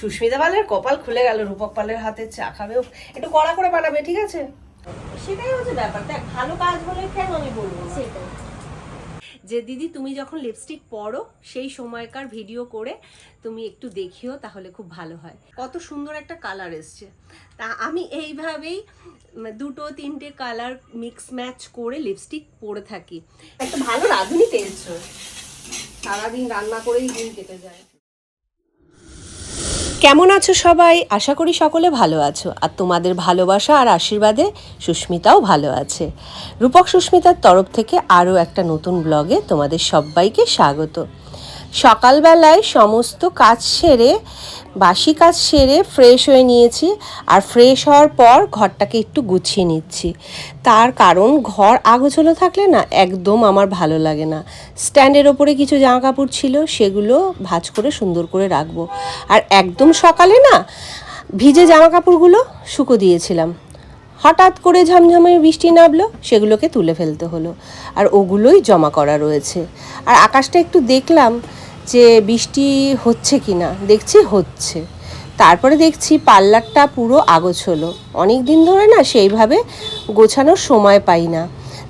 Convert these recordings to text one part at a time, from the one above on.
সুস্মিতা পালের কপাল খুলে গেল রূপক পালের হাতে চা খাবে। একটু কড়া করে বানাবে ঠিক আছে? সেটাই হচ্ছে ব্যাপার। দেখ ভালো কাজ হলে কেন আমি বলব? সেটাই। যে দিদি তুমি যখন লিপস্টিক পরো সেই সময়কার ভিডিও করে তুমি একটু দেখিও তাহলে খুব ভালো হয়। কত সুন্দর একটা কালার এসছে। তা আমি এইভাবেই দুটো তিনটে কালার মিক্স ম্যাচ করে লিপস্টিক পরে থাকি। একটা ভালো রাঁধুনি পেয়েছ। সারাদিন রান্না করেই দিন কেটে যায়। কেমন আছো সবাই? আশা করি সকলে ভালো আছো। আর তোমাদের ভালোবাসা আর আশীর্বাদে সুস্মিতাও ভালো আছে। রূপক সুস্মিতার তরফ থেকে আরও একটা নতুন ব্লগে তোমাদের সবাইকে স্বাগত। সকালবেলায় সমস্ত কাজ সেরে, বাসি কাজ সেরে ফ্রেশ হয়ে নিয়েছি আর ফ্রেশ হওয়ার পর ঘরটাকে একটু গুছিয়ে নিচ্ছি। তার কারণ ঘর আগোছলো থাকলে না একদম আমার ভালো লাগে না। স্ট্যান্ডের ওপরে কিছু জামা কাপড় ছিল সেগুলো ভাঁজ করে সুন্দর করে রাখব। আর একদম সকালে না ভিজে জামা কাপড়গুলো শুকো দিয়েছিলাম। হঠাৎ করে ঝমঝমে বৃষ্টি নামলো, সেগুলোকে তুলে ফেলতে হলো। আর ওগুলোই জমা করা রয়েছে। আর আকাশটা একটু দেখলাম যে বৃষ্টি হচ্ছে কি না দেখছি হচ্ছে। তারপরে দেখছি পার্লারটা পুরো আগোছলো। অনেক দিন ধরে না সেইভাবে গোছানোর সময় পাই না।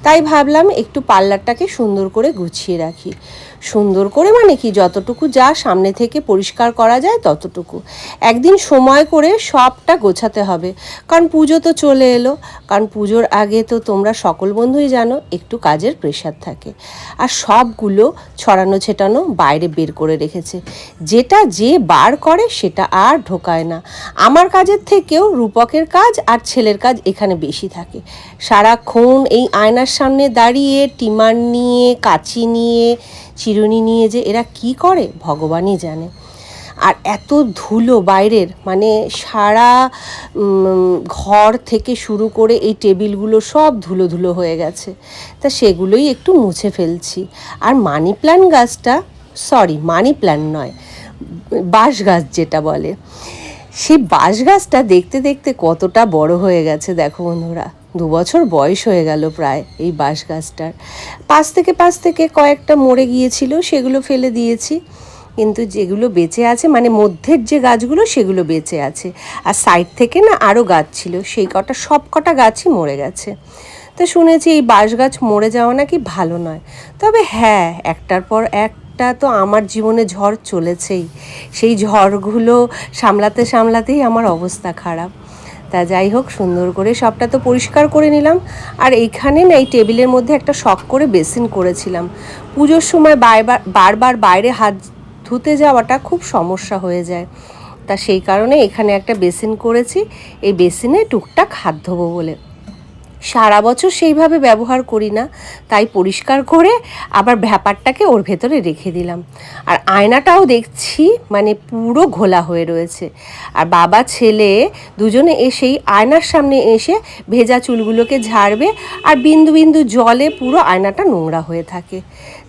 তাই ভাবলাম একটু পার্লারটাকে সুন্দর করে গুছিয়ে রাখি। সুন্দর করে মানে কি, যতটুকু যা সামনে থেকে পরিষ্কার করা যায় ততটুকু। একদিন সময় করে সবটা গোছাতে হবে। কারণ পুজো তো চলে এলো। কারণ পুজোর আগে তো তোমরা সকল বন্ধুই জানো, একটু কাজের প্রেশার থাকে। আর সবগুলো ছড়ানো ছেটানো বাইরে বের করে রেখেছে। যেটা যে বার করে সেটা আর ঢোকায় না। আমার কাজের থেকেও রূপকের কাজ আর ছেলের কাজ এখানে বেশি থাকে। সারাক্ষণ এই আয়নার সামনে দাঁড়িয়ে, টিমার নিয়ে, কাচি নিয়ে চিরুনি নিয়ে যে এরা কি করে, ভগবানই জানে। আর এত ধুলো বাইরের মানে সারা ঘর থেকে শুরু করে এই টেবিলগুলো সব ধুলো ধুলো হয়ে গেছে। তা সেগুলোই একটু মুছে ফেলছি। আর মানি প্ল্যান্ট গাছটা সরি মানি প্ল্যান্ট নয়, বাঁশ গাছ যেটা বলে সেই বাঁশ গাছটা দেখতে দেখতে কতটা বড় হয়ে গেছে, দেখো বন্ধুরা। দু বছর বয়স হয়ে গেল প্রায় এই বাঁশ গাছটার। পাশ থেকে পাশ থেকে কয়েকটা মরে গিয়েছিল, সেগুলো ফেলে দিয়েছি। কিন্তু যেগুলো বেঁচে আছে মানে মধ্যের যে গাছগুলো, সেগুলো বেঁচে আছে। আর সাইড থেকে না আরও গাছ ছিল, সেই কটা, সব কটা গাছই মরে গেছে। তো শুনেছি এই বাঁশ গাছ মরে যাওয়া নাকি ভালো নয়। তবে হ্যাঁ একটার পর একটা তো আমার জীবনে ঝড় চলেছেই। সেই ঝড়গুলো সামলাতে সামলাতেই আমার অবস্থা খারাপ। তা যাই হোক, সুন্দর করে সবটা তো পরিষ্কার করে নিলাম। আর এইখানে না, এই টেবিলের মধ্যে একটা শখ করে বেসিন করেছিলাম। পুজোর সময় বারবার বারবার বাইরে হাত ধুতে যাওয়াটা খুব সমস্যা হয়ে যায়। তা সেই কারণে এখানে একটা বেসিন করেছি। এই বেসিনে টুকটাক হাত ধোবো বলে। সারা বছর সেইভাবে ব্যবহার করি না। তাই পরিষ্কার করে আবার ব্যাপারটাকে ওর ভেতরে রেখে দিলাম। আর আয়নাটাও দেখছি মানে পুরো ঘোলা হয়ে রয়েছে। আর বাবা, ছেলে দুজনে এসেই আয়নার সামনে এসে ভেজা চুলগুলোকে ঝাড়বে আর বিন্দু বিন্দু জলে পুরো আয়নাটা নোংরা হয়ে থাকে।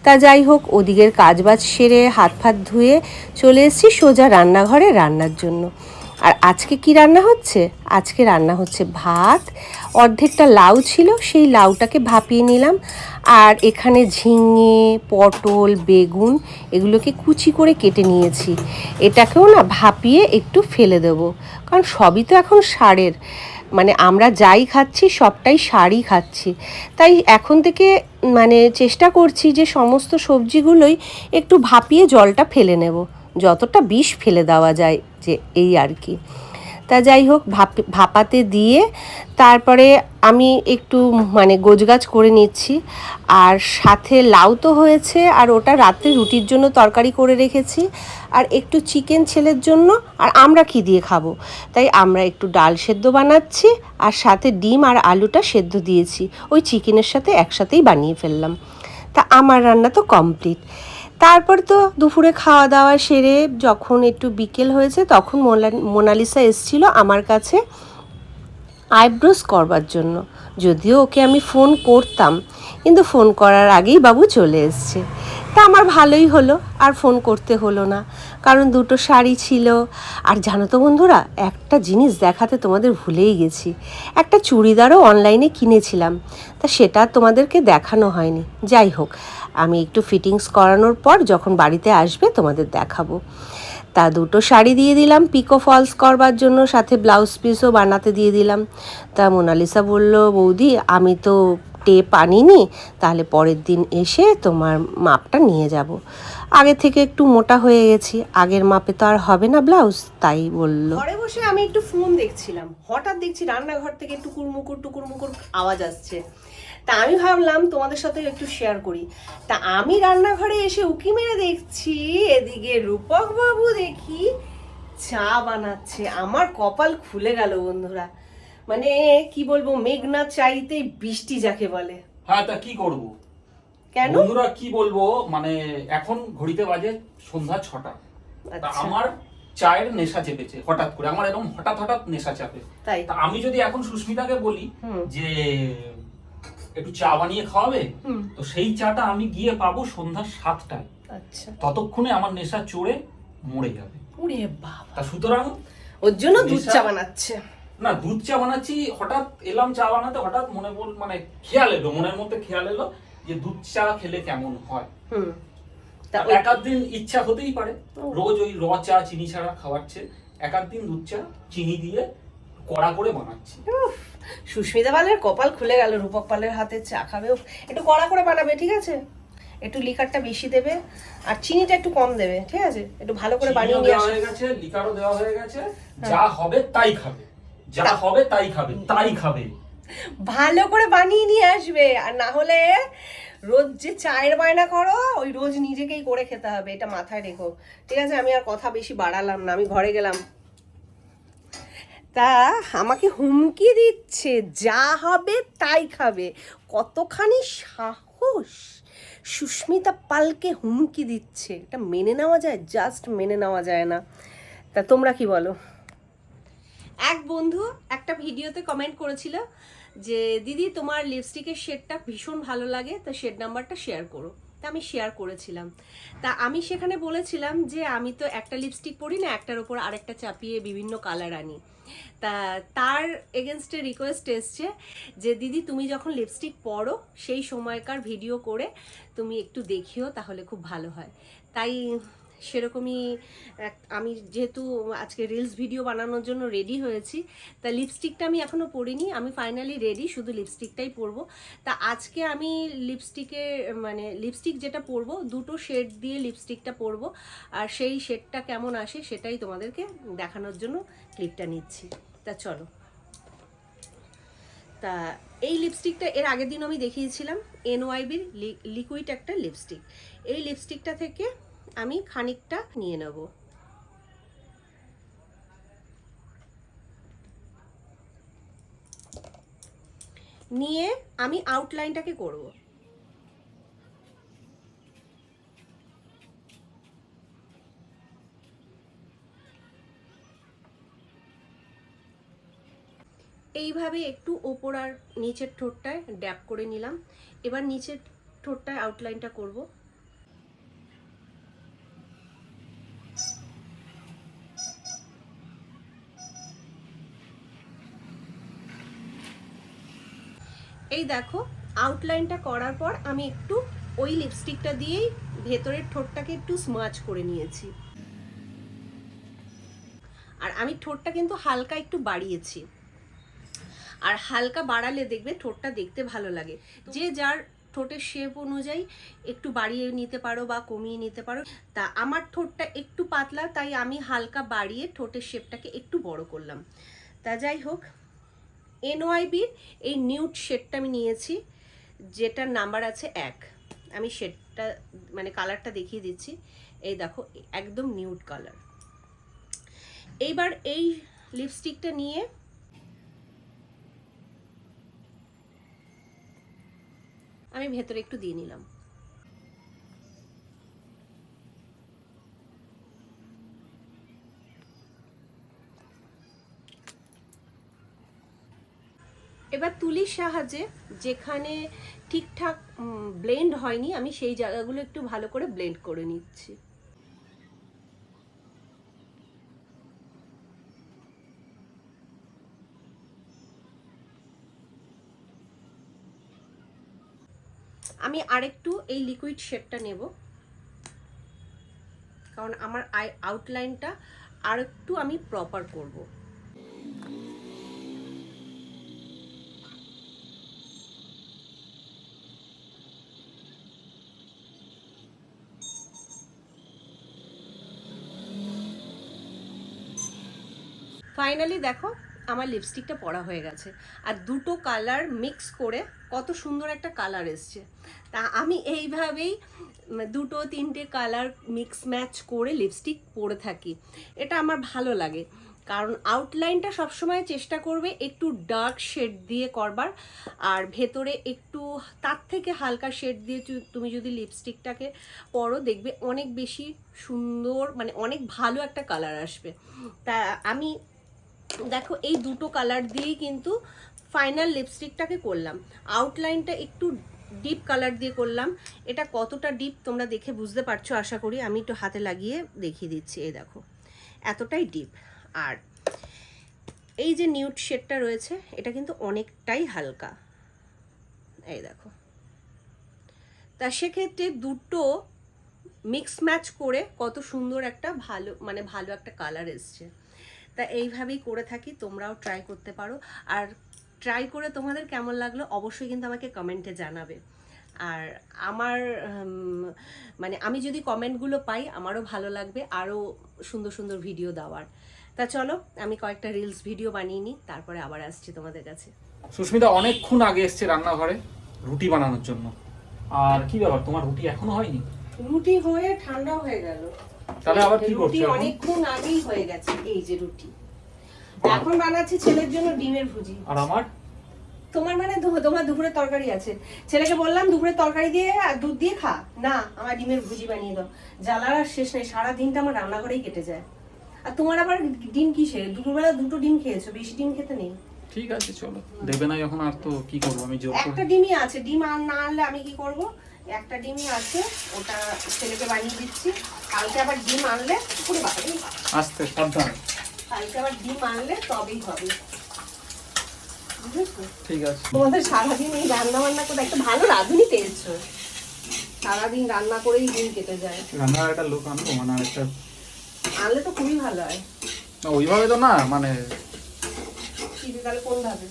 তা যাই হোক, ওদিকের কাজবাজ সেরে হাত ফাত ধুয়ে চলে এসেছি সোজা রান্নাঘরে রান্নার জন্য। আর আজকে কি রান্না হচ্ছে? আজকে রান্না হচ্ছে ভাত। অর্ধেকটা লাউ ছিল, সেই লাউটাকে ভাপিয়ে নিলাম। আর এখানে ঝিঙে, পটল, বেগুন এগুলোকে কুচি করে কেটে নিয়েছি। এটাকেও না ভাপিয়ে একটু ফেলে দেবো, কারণ সবই তো এখন সারের। মানে আমরা যাই খাচ্ছি, সবটাই সারই খাচ্ছি। তাই এখন থেকে মানে চেষ্টা করছি যে সমস্ত সবজিগুলোই একটু ভাপিয়ে জলটা ফেলে নেব। যতটা বিষ ফেলে দেওয়া যায়। যে এই আর কি। তা যাই হোক, ভাপ, ভাপাতে দিয়ে তারপরে আমি একটু মানে গোছগাছ করে নিচ্ছি। আর সাথে লাউ তো হয়েছে, আর ওটা রাত্রে রুটির জন্য তরকারি করে রেখেছি। আর একটু চিকেন ছেলের জন্য, আর আমরা কি দিয়ে খাব? তাই আমরা একটু ডাল সেদ্ধ বানাচ্ছি, আর সাথে ডিম আর আলুটা সেদ্ধ দিয়েছি। ওই চিকেনের সাথে একসাথেই বানিয়ে ফেললাম। তা আমার রান্না তো কমপ্লিট। তারপর তো দুপুরে খাওয়া দাওয়া সেরে যখন একটু বিকেল হয়েছে, তখন মোনালিসা এসছিল আমার কাছে আইব্রোস করবার জন্য। যদিও ওকে আমি ফোন করতাম, কিন্তু ফোন করার আগেই বাবু চলে এসছে। তা আমার ভালোই হলো, আর ফোন করতে হলো না, কারণ দুটো শাড়ি ছিল। আর জানো তো বন্ধুরা, একটা জিনিস দেখাতে তোমাদের ভুলেই গেছি। একটা চুড়িদারও অনলাইনে কিনেছিলাম, তা সেটা তোমাদেরকে দেখানো হয়নি। যাই হোক আমি একটু ফিটিংস করানোর পর যখন বাড়িতে আসবে তোমাদের দেখাবো। তা দুটো শাড়ি দিয়ে দিলাম পিকো ফলস করবার জন্য, সাথে ব্লাউজ পিসও বানাতে দিয়ে দিলাম। তা মোনালিসা বলল, বৌদি, আমি তো টেপ আনিনি, তাহলে পরের দিন এসে তোমার মাপটা নিয়ে যাব। আগে থেকে একটু মোটা হয়ে গেছি, আগের মাপে তো আর হবে না ব্লাউজ তাই বলল। ঘরে বসে আমি একটু ফোন দেখছিলাম, হঠাৎ দেখছি রান্নাঘর থেকে টুকুর মুকুর টুকুর মুকুর আওয়াজ আসছে। তা আমি ভাবলাম তোমাদের সাথে একটু শেয়ার করি। তা আমি রান্নাঘরে এসে উকি মেরে দেখছি এদিকে রূপক বাবু দেখি চা বানাচ্ছে। আমার কপাল খুলে গেল বন্ধুরা। মানে কি বলব মেঘনা চাইতে বৃষ্টি যাকে বলে। হ্যাঁ তা কি করব? কেন? বন্ধুরা কি বলব? মানে এখন ঘড়িতে বাজে সন্ধ্যা ছটা। আচ্ছা। আমার চায়ের নেশা চেপেছে হঠাৎ করে। আমার এরকম হঠাৎ হঠাৎ নেশা চাপে। তাই। তা আমি যদি এখন সুস্মিতাকে বলি যে একটু চা বানিয়ে খাওয়াবে? তো সেই চাটা আমি গিয়ে পাবো সন্ধ্যা সাতটায়। আচ্ছা। ততক্ষণে আমার নেশা চড়ে মরে যাবে। উড়ে বাবা। তা সুতরাং ওর জন্য দুধ চা বানাচ্ছে। না দুধ চা বানাচ্ছি হঠাৎ এলাম চা বানাতে হঠাৎ মনে পড়ল মানে খেয়াল এলো মনের মধ্যে খেয়াল এলো যে দুধ চা খেলে কেমন হয়। এক দিন ইচ্ছা হতেই পারে। রোজ ওই র চা চিনি ছাড়া খাওয়াচ্ছে। এক আধ দিন দুধ চা চিনি দিয়ে কড়া করে বানাচ্ছি। সুস্মিতা পালের কপাল খুলে গেল রূপক পালের হাতে চা খাবে একটু কড়া করে বানাবে ঠিক আছে? একটু লিকারটা বেশি দেবে আর চিনিটা একটু কম দেবে ঠিক আছে? একটু ভালো করে বানিয়ে নিয়ে হয়ে গেছে লিকারও দেওয়া হয়ে গেছে যা হবে তাই খাবে। যা হবে তাই খাবে তাই খাবে। ভালো করে বানিয়ে নিয়ে আসবে আর না হলে রোজ যে চায়ের বায়না করো ওই রোজ নিজেকেই করে খেতে হবে এটা মাথায় রেখো। ঠিক আছে? আমি আর কথা বেশি বাড়ালাম না আমি ঘরে গেলাম। তা আমাকে হুমকি দিচ্ছে, যা হবে তাই খাবে। কতখানি সাহস! সুস্মিতা পালকে হুমকি দিচ্ছে। এটা মেনে নেওয়া যায় জাস্ট মেনে নেওয়া যায় না। তা তোমরা কি বলো? এক বন্ধু একটা ভিডিওতে কমেন্ট করেছিল যে, দিদি, তোমার লিপস্টিকের শেডটা ভীষণ ভালো লাগে, তো শেড নাম্বারটা শেয়ার করো। তা আমি শেয়ার করেছিলাম। তা আমি সেখানে বলেছিলাম যে, আমি তো একটা লিপস্টিক পরি না, একটার ওপর আরেকটা চাপিয়ে বিভিন্ন কালার আনি। তা তার এগেনস্টে রিকোয়েস্ট এসছে যে, দিদি, তুমি যখন লিপস্টিক পরো, সেই সময়কার ভিডিও করে তুমি একটু দেখিও, তাহলে খুব ভালো হয়। তাই সেরকমই আমি যেহেতু আজকে রিলস ভিডিও বানানোর জন্য রেডি হয়েছি, তা লিপস্টিকটা আমি এখনও পরিনি, আমি ফাইনালি রেডি শুধু লিপস্টিকটাই পরবো। তা আজকে আমি লিপস্টিকে মানে লিপস্টিক যেটা পরবো, দুটো শেড দিয়ে লিপস্টিকটা পরবো, আর সেই শেডটা কেমন আসে সেটাই তোমাদেরকে দেখানোর জন্য ক্লিপটা নিচ্ছি। তা চলো। তা এই লিপস্টিকটা এর আগের দিন আমি দেখিয়েছিলাম এনওয়াইবির লিকুইড একটা লিপস্টিক এই লিপস্টিকটা থেকে আমি খানিকটা নিয়ে নেব। নিয়ে আমি আউটলাইনটাকে করব। এইভাবে একটু ওপর আর নিচের ঠোঁটটায় ড্যাপ করে নিলাম। এবার নিচের ঠোঁটটায় আউটলাইনটা করব। এই দেখো আউটলাইনটা করার পর আমি একটু ওই লিপস্টিকটা দিয়েই ভেতরের ঠোঁটটাকে একটু স্মাচ করে নিয়েছি। আর আমি ঠোঁটটা কিন্তু হালকা একটু বাড়িয়েছি। আর হালকা বাড়ালে দেখবে ঠোঁটটা দেখতে ভালো লাগে। যে যার ঠোঁটের শেপ অনুযায়ী একটু বাড়িয়ে নিতে পারো বা কমিয়ে নিতে পারো, তা আমার ঠোঁটটা একটু পাতলা, তাই আমি হালকা বাড়িয়ে ঠোঁটের শেপটাকে একটু বড় করলাম। তা যাই হোক এনওয়াইবির এই নিউট শেডটা আমি নিয়েছি, যেটার নাম্বার আছে এক। আমি শেডটা মানে কালারটা দেখিয়ে দিচ্ছি। এই দেখো, একদম নিউট কালার এইবার এই লিপস্টিকটা নিয়ে আমি ভেতরে একটু দিয়ে নিলাম। এবার তুলির সাহায্যে যেখানে ঠিকঠাক ব্লেন্ড হয়নি, আমি সেই জায়গাগুলো একটু ভালো করে ব্লেন্ড করে নিচ্ছি। আমি আরেকটু এই লিকুইড শেডটা নেব। কারণ আমার আই আউটলাইনটা আর একটু আমি প্রপার করব। ফাইনালি দেখো, আমার লিপস্টিকটা পরা হয়ে গেছে। আর দুটো কালার মিক্স করে কত সুন্দর একটা কালার এসছে। তা আমি এইভাবেই দুটো, তিনটে কালার মিক্স ম্যাচ করে লিপস্টিক পরে থাকি। এটা আমার ভালো লাগে। কারণ আউটলাইনটা সবসময় চেষ্টা করবে একটু ডার্ক শেড দিয়ে করবার। আর ভেতরে একটু, তার থেকে হালকা শেড দিয়ে তুমি যদি লিপস্টিকটাকে পরো, দেখবে অনেক বেশি সুন্দর মানে অনেক ভালো একটা কালার আসবে। তা আমি দেখো, এই দুটো কালার দিয়েই কিন্তু ফাইনাল লিপস্টিকটাকে করলাম। আউটলাইনটা একটু ডিপ কালার দিয়ে করলাম। এটা কতটা ডিপ তোমরা দেখে বুঝতে পারছ, আশা করি। আমি একটু হাতে লাগিয়ে দেখিয়ে দিচ্ছি, এই দেখো। এতটাই ডিপ আর এই যে নিউট শেডটা রয়েছে, এটা কিন্তু অনেকটাই হালকা। এই দেখো। তা সেক্ষেত্রে দুটো মিক্স ম্যাচ করে কত সুন্দর একটা ভালো মানে ভালো একটা কালার এসছে। তা এইভাবেই করে থাকি তোমরাও ট্রাই করতে পারো। আর ট্রাই করে তোমাদের কেমন লাগল অবশ্যই কিন্তু আমাকে কমেন্টে জানাবে। আর আমার মানে আমি যদি কমেন্টগুলো পাই আমারও ভালো লাগবে আরও সুন্দর সুন্দর ভিডিও দেওয়ার। তা চলো আমি কয়েকটা রিলস ভিডিও বানিয়ে নিই তারপরে আবার আসছি তোমাদের কাছে। সুস্মিতা অনেকক্ষণ আগে এসছে রান্নাঘরে রুটি বানানোর জন্য। আর কি ব্যাপার তোমার রুটি এখনও হয়নি? রুটি হয়ে ঠান্ডা হয়ে গেল। তাহলে আবার কি করছ অনেকক্ষণ আগেই হয়ে গেছে এই যে রুটি। এখন বানাচ্ছি ছেলের জন্য ডিমের ভুজি। আর আমার? তোমার মানে তোমার দুপুরের তরকারি আছে। ছেলেকে বললাম দুপুরের তরকারি দিয়ে আর দুধ দিয়ে খা। না আমার ডিমের ভুজি বানিয়ে দাও। জ্বালার আর শেষ নেই সারা দিনটা আমার রান্নাঘরেই কেটে যায়। আর তোমার আবার ডিম কিসে দুপুরবেলা দুটো ডিম খেয়েছো বেশি ডিম খেতে নেই? ঠিক আছে চলো। দেবে না যখন আর তো কি করব? আমি জোর একটা ডিমই আছে ডিম আর না আনলে আমি কি করব? একটা ডিমই আছে ওটা ছেলেকে বানিয়ে দিচ্ছি। কালকে আবার ডিম আনলে পুরো বাড়ি আসতে সাবধান। কালকে আবার ডিম আনলে তবেই হবে। ঠিক আছে। তোমাদের সারাদিন এই রান্না বান্না করে একটা ভালো রাঁধুনি পেয়েছ। সারাদিন রান্না করেই দিন কেটে যায়। রান্নার একটা লোক আনব মানে একটা আনলে তো খুবই ভালো হয়। ওইভাবে তো না মানে কিন্তু তাহলে কোন ভাবে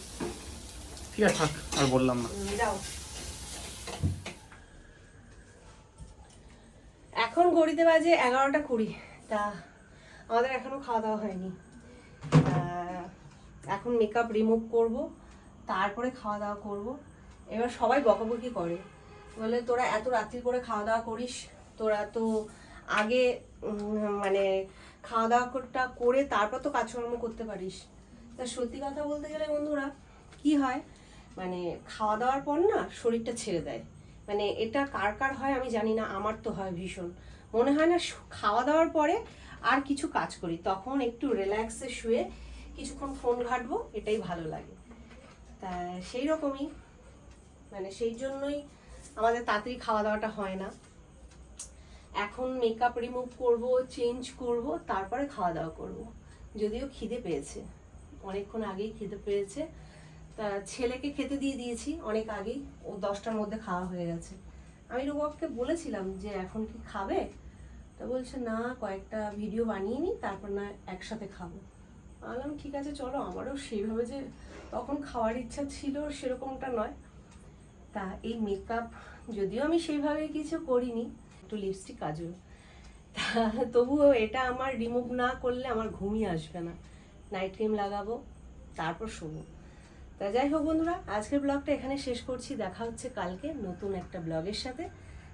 ঠিক আছে থাক আর বললাম না। যাও। এখন ঘড়িতে বাজে এগারোটা কুড়ি। তা আমাদের এখনও খাওয়া দাওয়া হয়নি। এখন মেকআপ রিমুভ করব তারপরে খাওয়া দাওয়া করব। এবার সবাই বকাবকি করে। বলে তোরা এত রাত্রি করে খাওয়া দাওয়া করিস তোরা তো আগে মানে খাওয়া দাওয়াটা করে তারপর তো কাজকর্ম করতে পারিস। তা সত্যি কথা বলতে গেলে বন্ধুরা, কি হয়? মানে খাওয়া দাওয়ার পর না শরীরটা ছেড়ে দেয়। মানে এটা কার কার হয় আমি জানি না, আমার তো হয় ভীষণ। মনে হয় না খাওয়া দাওয়ার পরে আর কিছু কাজ করি, তখন একটু রিল্যাক্সে শুয়ে কিছুক্ষণ ফোন ঘাটবো, এটাই ভালো লাগে। তা সেই রকমই মানে সেই জন্যই আমাদের তাড়াতাড়ি খাওয়া দাওয়াটা হয় না। এখন মেকআপ রিমুভ করব চেঞ্জ করব, তারপরে খাওয়া দাওয়া করব। যদিও খিদে পেয়েছে। অনেকক্ষণ আগেই খেতে পেয়েছে তা ছেলেকে খেতে দিয়ে দিয়েছি, অনেক আগেই। ও দশটার মধ্যে খাওয়া হয়ে গেছে। আমি রুবককে বলেছিলাম যে, এখন কি খাবে? তা বলছে, না, কয়েকটা ভিডিও বানিয়ে নিই, তারপর না একসাথে খাব। আমি বললাম, ঠিক আছে, চলো। আমারও সেইভাবে যে তখন খাওয়ার ইচ্ছা ছিল, সেরকমটা নয়। তা এই মেকআপ যদিও আমি সেইভাবে কিছু করিনি, একটু লিপস্টিক কাজল। তা তবুও এটা আমার রিমুভ না করলে আমার ঘুমই আসবে না। নাইট ক্রিম লাগাবো, তারপর শোবো। তা যাই হোক বন্ধুরা, আজকের ব্লগটা এখানে শেষ করছি। দেখা হচ্ছে কালকে নতুন একটা ব্লগের সাথে।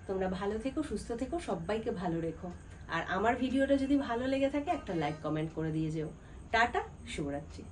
তোমরা ভালো থেকো, সুস্থ থেকো, সবাইকে ভালো রেখো। আর আমার ভিডিওটা যদি ভালো লেগে থাকে, একটা লাইক কমেন্ট করে দিয়ে যেও। টাটা, শুভরাত্রি।